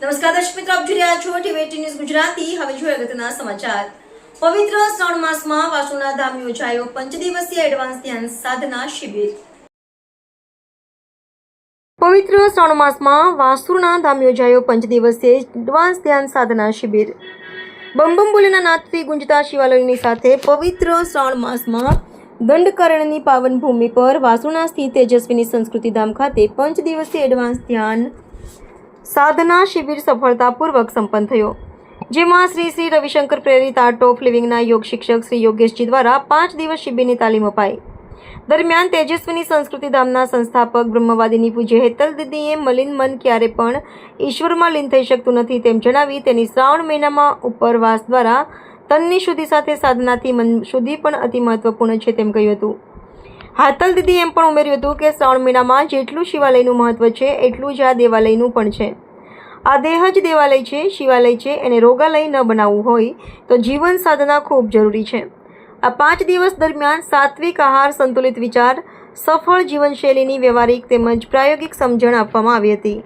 નમસ્કાર દર્શક મિત્રો, આપ જોઈ રહ્યા છો ટીવી ન્યૂઝ ગુજરાતી. હવે જોઈએ અગત્યના સમાચાર. પવિત્ર શ્રાવણ માસમાં વાસુના ધામ યોજાયો પંચ દિવસીય એડવાન્સ ધ્યાન સાધના શિબિર. પવિત્ર શ્રાવણ માસમાં વાસુરના ધામ યોજાયો પંચદિવસીય એડવાન્સ ધ્યાન સાધના શિબિર. બમ બમ બોલેના નાદથી ગુંજતા શિવાલયની સાથે પવિત્ર શ્રાવણ માસમાં દંડકરણની પાવન ભૂમિ પર વાસુના સ્થિત તેજસ્વીની સંસ્કૃતિ ધામ ખાતે પંચ દિવસીય એડવાન્સ ધ્યાન સાધના શિબિર સફળતાપૂર્વક સંપન્ન થયો, જેમાં શ્રી શ્રી રવિશંકર પ્રેરિત આર્ટ ઓફ લિવિંગના યોગ શિક્ષક શ્રી યોગેશજી દ્વારા પાંચ દિવસ શિબિરની તાલીમ અપાઈ. દરમિયાન તેજસ્વીની સંસ્કૃતિ ધામના સંસ્થાપક બ્રહ્મવાદીની પૂજ્ય હેતલ દીદીએ મલિન મન ક્યારે પણ ઈશ્વરમાં લીન થઈ શકતું નથી તેમ જણાવી તેની શ્રાવણ મહિનામાં ઉપરવાસ દ્વારા તનની શુદ્ધિ સાથે સાધનાથી મન શુદ્ધિ પણ અતિ મહત્વપૂર્ણ છે તેમ કહ્યું હતું. હાતલ દીદી એમ પણ ઉમેર્યું હતું કે શ્રાવણ મહિનામાં જેટલું શિવાલયનું મહત્વ છે, એટલું જ આ દેવાલયનું પણ છે. આ દેહ જ દેવાલય છે, શિવાલય છે, એને રોગાલય ન બનાવવું હોય તો જીવન સાધના ખૂબ જરૂરી છે. આ પાંચ દિવસ દરમિયાન સાત્વિક આહાર, સંતુલિત વિચાર, સફળ જીવનશૈલીની વ્યવહારિક તેમજ પ્રાયોગિક સમજણ આપવામાં આવી હતી.